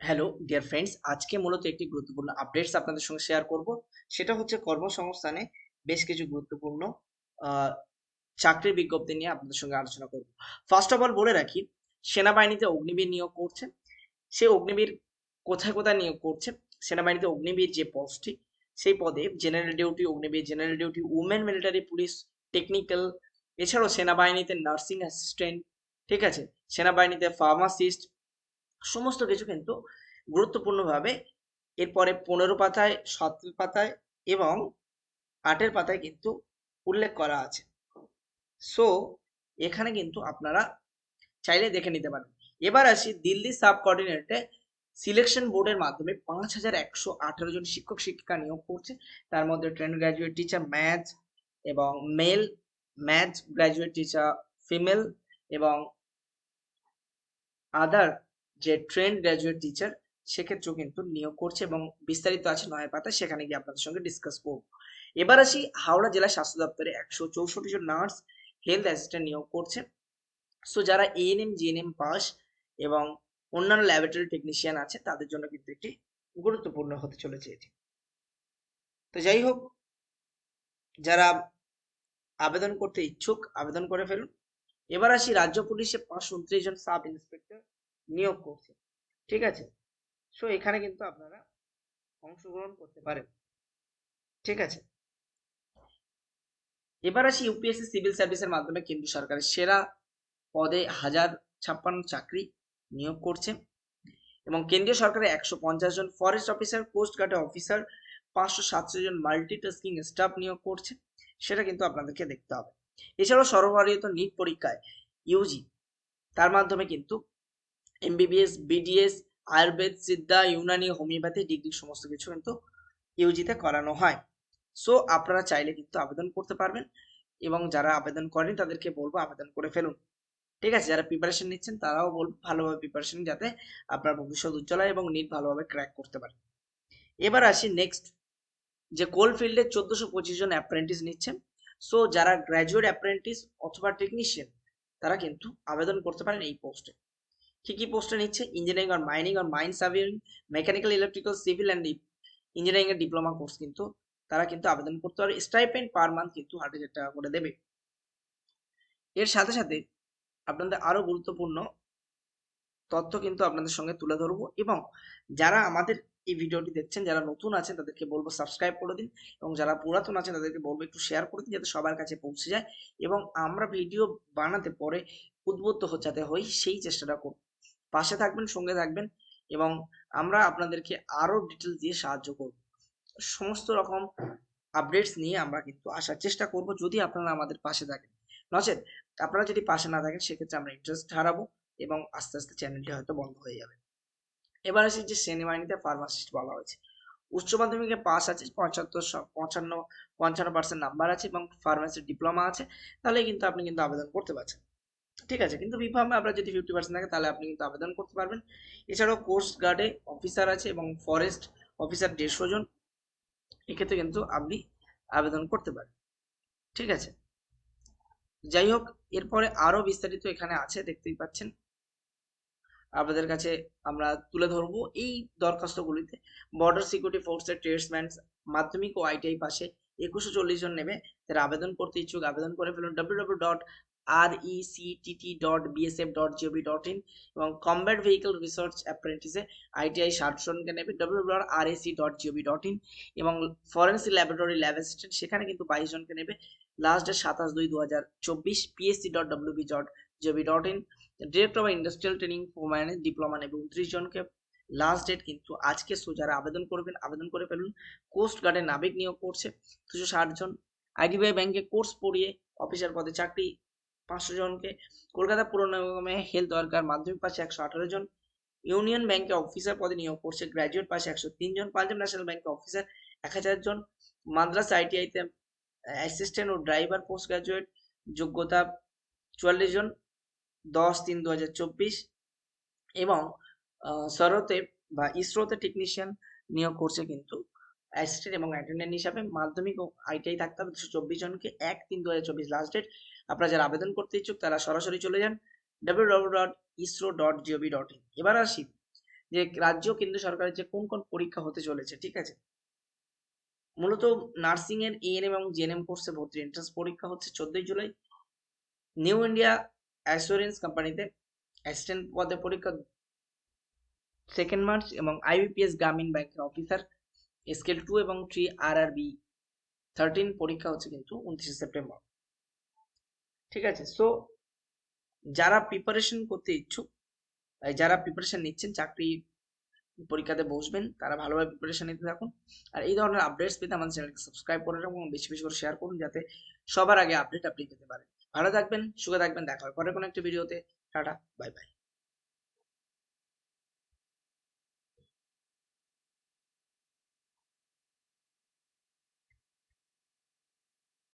Hello dear friends আজকে মূলত একটি গুরুত্বপূর্ণ আপডেটস আপনাদের সঙ্গে শেয়ার করব। সেটা হচ্ছে কর্মসংস্থানে বেশ কিছু গুরুত্বপূর্ণ চাকরির বিজ্ঞপ্তি নিয়ে আপনাদের সঙ্গে আলোচনা করব। ফার্স্ট অফ অল বলে রাখি, সেনাবাহিনীতে অগ্নিবীর নিয়োগ করছে। সে অগ্নিবীর কোথায় কোথায় নিয়োগ করছে? সেনাবাহিনীতে অগ্নিবীর যে পোস্টটি সেই পদে general duty Agniveer general duty women military police technical এছাড়াও সেনাবাহিনীতে নার্সিং অ্যাসিস্ট্যান্ট ঠিক আছে? সেনাবাহিনীতে ফার্মাসিস্ট সমস্ত কিছু কিন্তু গুরুত্বপূর্ণভাবে এরপরে পনেরো পাতায় সতেরো পাতায় এবং আটের পাতায় কিন্তু উল্লেখ করা আছে। সো এখানে কিন্তু আপনারা চাইলে দেখে নিতে পারেন। এবার আসি দিল্লি সাব কোঅর্ডিনেটে সিলেকশন বোর্ডের মাধ্যমে পাঁচ হাজার একশো আঠারো জন শিক্ষক শিক্ষিকা নিয়োগ করছে। তার মধ্যে ট্রেন গ্র্যাজুয়েট টিচার ম্যাথ এবং male math graduate teacher female এবং আদার যে ট্রেন্ড গ্র্যাজুয়েট টিচার সেক্ষেত্রেও কিন্তু নিয়োগ করছে এবং বিস্তারিত আছে নয় পাতা, সেখানে গিয়ে আপনাদের সঙ্গে ডিসকাস করব। এবার আসি হাওড়া জেলা স্বাস্থ্য দপ্তরে একশো চৌষট্টি জন নার্স হেলথ অ্যাসিস্ট্যান্ট নিয়োগ করছে। সো যারা এএনএম জিএনএম পাস এবং অন্যান্য ল্যাবরেটরি টেকনিশিয়ান আছে, তাদের জন্য কিন্তু একটি গুরুত্বপূর্ণ হতে চলেছে এটি। তো যাই হোক, যারা আবেদন করতে ইচ্ছুক, আবেদন করে ফেলুন। এবার আসি রাজ্য পুলিশে পাঁচশো উনত্রিশ জন সাব ইন্সপেক্টর নিয়োগ করছে। ঠিক আছে? সো এখানে কিন্তু আপনারা অংশগ্রহণ করতে পারেন। ঠিক আছে? এবার আসি ইউপিএসসি সিভিল সার্ভিসের মাধ্যমে কেন্দ্র সরকারের সেরা পদে হাজার ছাপ্পান্ন চাকরি নিয়োগ করছে এবং কেন্দ্রীয় সরকারের একশো পঞ্চাশ জন ফরেস্ট অফিসার কোস্ট গার্ডের অফিসার পাঁচশো সাতশো জন মাল্টিটাস্কিং স্টাফ নিয়োগ করছে। সেটা কিন্তু আপনাদেরকে দেখতে হবে। এছাড়াও সর্বভারতীয় নিট পরীক্ষায় ইউজি তার মাধ্যমে কিন্তু MBBS BDS Ayurveda, Siddha, Unani, homeopathy, degree, সমস্ত কিছু কিন্তু ইউজিতে করানো হয়। সো আপনারা চাইলে কিন্তু আবেদন করতে পারবেন এবং যারা আবেদন করেন তাদেরকে বলব আবেদন করে ফেলুন। ঠিক আছে? যারা প্রিপারেশন নিচ্ছেন তারাও বলব ভালোভাবে প্রিপারেশন যাতে আপনার ভবিষ্যৎ উজ্জ্বল এবং নিট ভালোভাবে ক্র্যাক করতে পারে। এবার আসি নেক্সট যে কোল ফিল্ডে চোদ্দশো পঁচিশ জন অ্যাপ্রেন্টিস নিচ্ছেন। সো যারা গ্র্যাজুয়েট অ্যাপ্রেন্টিস অথবা টেকনিশিয়ান তারা কিন্তু আবেদন করতে পারেন এই পোস্টে কি কি পোস্টে নিচ্ছে ইঞ্জিনিয়ারিং আর mining R mine serving mechanical electrical civil and engineering এর ডিপ্লোমা কোর্স কিন্তু তারা কিন্তু আবেদন করতে পারে স্টাইপেন্ড পার মান্থ কিন্তু আট হাজার টাকা করে দেবে। এর সাথে সাথে আপনাদের আরও গুরুত্বপূর্ণ তথ্য কিন্তু আপনাদের সঙ্গে তুলে ধরবো এবং যারা আমাদের এই ভিডিওটি দেখছেন, যারা নতুন আছেন তাদেরকে বলব সাবস্ক্রাইব করে দিন এবং যারা পুরাতন আছেন তাদেরকে বলব একটু শেয়ার করে দিন যাতে সবার কাছে পৌঁছে যায় এবং আমরা ভিডিও বানাতে পরে উদ্বুদ্ধ যাতে হই সেই চেষ্টাটা করব পাশে থাকবেন, সঙ্গে থাকবেন এবং আমরা আপনাদেরকে আরও ডিটেলস দিয়ে সাহায্য করব। সমস্ত রকম আপডেটস নিয়ে আমরা কিন্তু আসার চেষ্টা করব যদি আপনারা আমাদের পাশে থাকেন। নচেত আপনারা যদি পাশে না থাকেন, সেক্ষেত্রে আমরা ইন্টারেস্ট হারাবো এবং আস্তে আস্তে চ্যানেলটি হয়তো বন্ধ হয়ে যাবে। এবার আসি যে সেনাবাহিনীতে ফার্মাসিস্ট বলা হয়েছে। উচ্চ মাধ্যমিকে পাস আছে, পঁচাত্তর পঞ্চান্ন পঞ্চান্ন পার্সেন্ট নাম্বার আছে এবং ফার্মাসির ডিপ্লোমা আছে। তাহলে কিন্তু আপনি কিন্তু আবেদন করতে পারছেন। ঠিক আছে, কিন্তু বিফর্মে আপনার যদি ফিফটি পার্সেন্ট থাকে, তাহলে আপনি কিন্তু আবেদন করতে পারবেন। এছাড়াও কোস্ট গার্ডে অফিসার আছে এবং ফরেস্ট অফিসার দেড়শো জন। এক্ষেত্রে কিন্তু আপনি আবেদন করতে পারেন। ঠিক আছে? যাই হোক, এরপরে আরও বিস্তারিত এখানে আছে, দেখতেই পাচ্ছেন। আপনাদের কাছে আমরা তুলে ধরবো এই দরখাস্তগুলিতে। বর্ডার সিকিউরিটি ফোর্সের ট্রেডসম্যান মাধ্যমিক ও আইটিআই পাশে একুশশো চল্লিশ জন নেবে যারা আবেদন করতে ইচ্ছুক। আবেদন করে ফেলুন W W dot R ECTT dot BSF dot GOV dot in এবং কম্ব্যাট ভেহিকল রিসার্চ অ্যাপ্রেন্টিসে আইটিআই ষাট জনকে নেবে W dot R AC dot GOV dot in এবং ফরেন্সিক ল্যাবরেটরি ল্যাব অ্যাসিস্ট্যান্ট সেখানে কিন্তু বাইশ জনকে নেবে। লাস্ট ডেট সাতাশ দুই দু হাজার চব্বিশ PSC dot WB dot GOV dot in director of industrial training মানে ডিপ্লোমা নেবে উনত্রিশ জনকে লাস্ট ডেট কিন্তু আজকে সো যারা আবেদন করবেন, আবেদন করে ফেলুন। কোস্ট গার্ডে নাবিক নিয়োগ করছে দুশো ষাট জন। আইডিবিআই ব্যাংকে কোর্স পড়িয়ে অফিসার পদে চাকরি পাঁচশো জনকে। কলকাতা পুর নিগমে হেলথ ওয়ার্কার মাধ্যমিক পাশে একশো আঠারো জন। ইউনিয়ন ব্যাংকে অফিসার পদে নিয়োগ করছে। গ্র্যাজুয়েট পাশে একশো তিন জন। পাঞ্জাব ন্যাশনাল ব্যাংকে অফিসার এক হাজার জন। মাদ্রাস আইটিআইতে অ্যাসিস্ট্যান্ট ও ড্রাইভার পোস্ট গ্রাজুয়েট যোগ্যতা চুয়াল্লিশ জন। দশ তিন দু হাজার চব্বিশ। এবং সরতে বা ইসরোতে টেকনিশিয়ান নিয়োগ করছে কিন্তু অ্যাসিস্ট্যান্ট এবং অ্যাটেন্ডেন্ট হিসাবে। মাধ্যমিক ও আইটিআই থাকতে হবে দুশো চব্বিশ জনকে। এক তিন দু হাজার চব্বিশ লাস্ট ডেট আপনারা যারা আবেদন করতে ইচ্ছুক তারা সরাসরি চলে যান W W dot ISRO dot GOV dot in এবার আসি যে রাজ্য কেন্দ্র সরকারের যে কোন কোন পরীক্ষা হতে চলেছে, ঠিক আছে? মূলত নার্সিং এর এএনএম এবং জিএনএম কোর্সে ভর্তি এন্ট্রান্স পরীক্ষা হচ্ছে চোদ্দই জুলাই। নিউ ইন্ডিয়া অ্যাসুরেন্স কোম্পানিতে অ্যাসিস্ট্যান্ট পদে পরীক্ষা সেকেন্ড মার্চ এবং আইবিপিএস গ্রামীণ ব্যাংকের অফিসার স্কেল টু এবং three R R B thirteen পরীক্ষা হচ্ছে কিন্তু উনত্রিশে সেপ্টেম্বর। ঠিক আছে? সো যারা প্রিপারেশন করতে ইচ্ছুক যারা প্রিপারেশন নিচ্ছেন, চাকরি পরীক্ষাতে বসবেন, তারা ভালোভাবে প্রিপারেশন নিতে থাকুন। আর এই ধরনের আপডেটস পেতে আমাদের চ্যানেলকে সাবস্ক্রাইব করে রাখুন বেশি বেশি করে শেয়ার করুন যাতে সবার আগে আপডেট আপনি পেতে পারেন। ভালো থাকবেন, সুখে থাকবেন, দেখা হয় পরে কোনো একটা ভিডিওতে টাটা বাই বাই